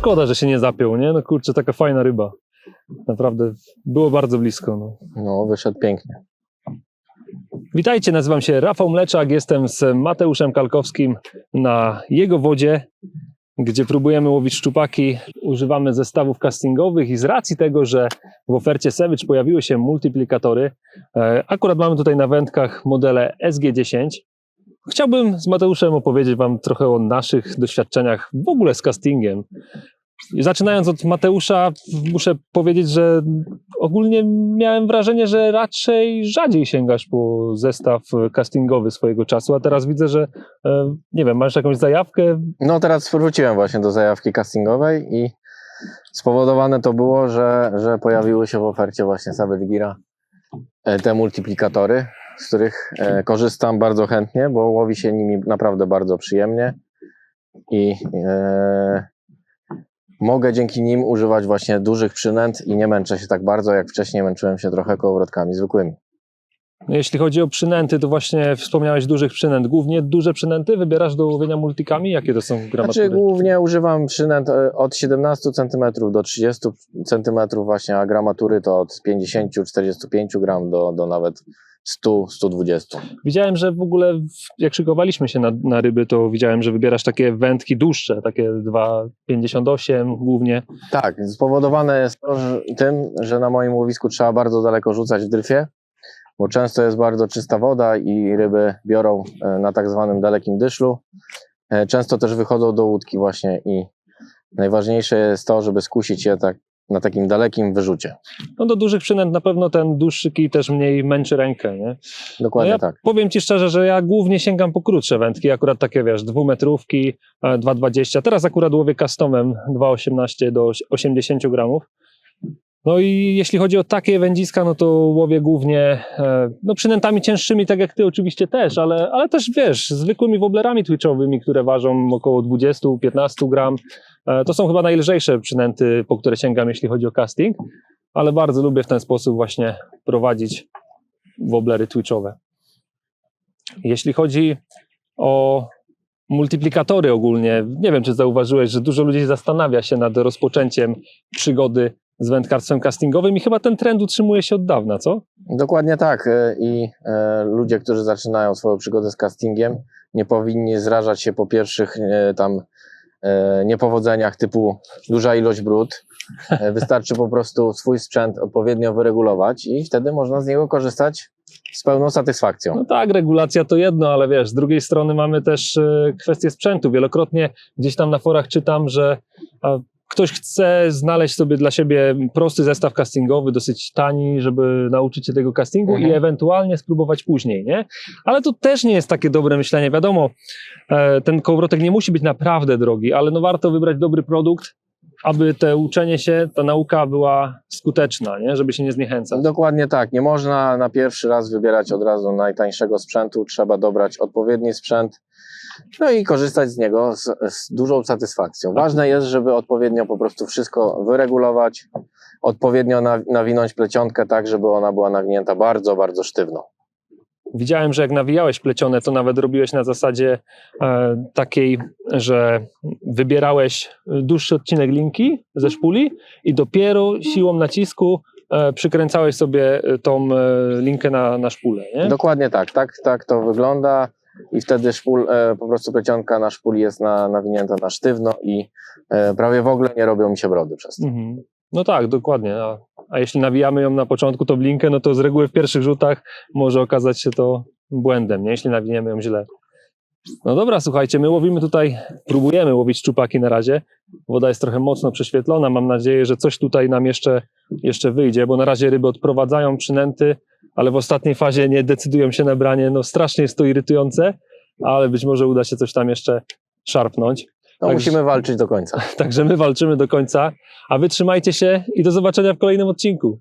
szkoda, że się nie zapiął, nie? No kurczę, taka fajna ryba. Naprawdę było bardzo blisko. No. No, wyszedł pięknie. Witajcie, nazywam się Rafał Mleczak, jestem z Mateuszem Kalkowskim na jego wodzie, gdzie próbujemy łowić szczupaki. Używamy zestawów castingowych i z racji tego, że w ofercie Savage pojawiły się multiplikatory, e, akurat mamy tutaj na wędkach modele SG10. Chciałbym z Mateuszem opowiedzieć Wam trochę o naszych doświadczeniach w ogóle z castingiem. Zaczynając od Mateusza, muszę powiedzieć, że ogólnie miałem wrażenie, że raczej rzadziej sięgasz po zestaw castingowy swojego czasu, a teraz widzę, że e, nie wiem, masz jakąś zajawkę. No teraz wróciłem właśnie do zajawki castingowej i spowodowane to było, że, że pojawiły się w ofercie właśnie Savage Gira e, te multiplikatory, z których e, korzystam bardzo chętnie, bo łowi się nimi naprawdę bardzo przyjemnie i e, mogę dzięki nim używać właśnie dużych przynęt i nie męczę się tak bardzo, jak wcześniej męczyłem się trochę kołowrotkami zwykłymi. No, Jeśli chodzi o przynęty, to właśnie wspomniałeś dużych przynęt. Głównie duże przynęty wybierasz do łowienia multikami? Jakie to są gramatury? Znaczy głównie używam przynęt e, od 17 cm do 30 cm właśnie, a gramatury to od 50-45 gram do, do nawet 100-120. Widziałem, że w ogóle jak szykowaliśmy się na, na ryby, to widziałem, że wybierasz takie wędki dłuższe, takie 2,58 głównie. Tak, spowodowane jest to że, tym, że na moim łowisku trzeba bardzo daleko rzucać w dryfie, bo często jest bardzo czysta woda i ryby biorą e, na tak zwanym dalekim dyszlu. E, Często też wychodzą do łódki właśnie i najważniejsze jest to, żeby skusić je tak na takim dalekim wyrzucie. No do dużych przynęt na pewno ten dłuższy kij też mniej męczy rękę, nie? No Dokładnie ja tak. powiem Ci szczerze, że ja głównie sięgam po krótsze wędki, akurat takie wiesz, dwumetrówki, e, 2,20. Teraz akurat łowię customem 2,18 do 80 gramów. No i jeśli chodzi o takie wędziska, no to łowię głównie e, no przynętami cięższymi, tak jak Ty oczywiście też, ale, ale też wiesz, zwykłymi woblerami twitchowymi, które ważą około 20-15 gram. E, To są chyba najlżejsze przynęty, po które sięgam, jeśli chodzi o casting, ale bardzo lubię w ten sposób właśnie prowadzić woblery twitchowe. Jeśli chodzi o multiplikatory ogólnie, nie wiem, czy zauważyłeś, że dużo ludzi zastanawia się nad rozpoczęciem przygody z wędkarstwem castingowym i chyba ten trend utrzymuje się od dawna, co? Dokładnie tak. e, I e, ludzie, którzy zaczynają swoją przygodę z castingiem, nie powinni zrażać się po pierwszych e, tam niepowodzeniach typu duża ilość brud. Wystarczy po prostu swój sprzęt odpowiednio wyregulować i wtedy można z niego korzystać z pełną satysfakcją. No tak, regulacja to jedno, ale wiesz, z drugiej strony mamy też kwestię sprzętu. Wielokrotnie gdzieś tam na forach czytam, że ktoś chce znaleźć sobie dla siebie prosty zestaw castingowy, dosyć tani, żeby nauczyć się tego castingu Mhm. i ewentualnie spróbować później, nie? Ale to też nie jest takie dobre myślenie. Wiadomo, e, ten kołowrotek nie musi być naprawdę drogi, ale no warto wybrać dobry produkt, aby te uczenie się, ta nauka była skuteczna, nie? Żeby się nie zniechęcać. Dokładnie tak. Nie można na pierwszy raz wybierać od razu najtańszego sprzętu. Trzeba dobrać odpowiedni sprzęt. No i korzystać z niego z, z dużą satysfakcją. Ważne jest, żeby odpowiednio po prostu wszystko wyregulować, odpowiednio na, nawinąć plecionkę tak, żeby ona była nawinięta bardzo, bardzo sztywno. Widziałem, że jak nawijałeś plecione, to nawet robiłeś na zasadzie e, takiej, że wybierałeś dłuższy odcinek linki ze szpuli i dopiero siłą nacisku e, przykręcałeś sobie tą e, linkę na, na szpulę, nie? Dokładnie tak. Tak, tak to wygląda. I wtedy szpul, e, po prostu plecionka na szpuli jest na, nawinięta na sztywno i e, prawie w ogóle nie robią mi się brody przez to. Mhm. No tak, dokładnie. A, a jeśli nawijamy ją na początku, to w linkę, no to z reguły w pierwszych rzutach może okazać się to błędem, nie? jeśli nawiniemy ją źle. No dobra, słuchajcie, my łowimy tutaj, próbujemy łowić szczupaki na razie. Woda jest trochę mocno prześwietlona. Mam nadzieję, że coś tutaj nam jeszcze, jeszcze wyjdzie, bo na razie ryby odprowadzają przynęty, ale w ostatniej fazie nie decydują się na branie. No strasznie jest to irytujące, ale być może uda się coś tam jeszcze szarpnąć. No, Także- musimy walczyć do końca. Także my walczymy do końca, a wy trzymajcie się i do zobaczenia w kolejnym odcinku.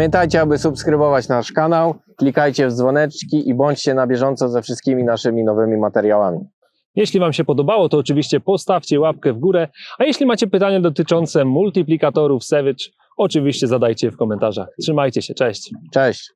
Pamiętajcie, aby subskrybować nasz kanał, klikajcie w dzwoneczki i bądźcie na bieżąco ze wszystkimi naszymi nowymi materiałami. Jeśli Wam się podobało, to oczywiście postawcie łapkę w górę, a jeśli macie pytania dotyczące multiplikatorów Savage, oczywiście zadajcie je w komentarzach. Trzymajcie się, cześć. Cześć.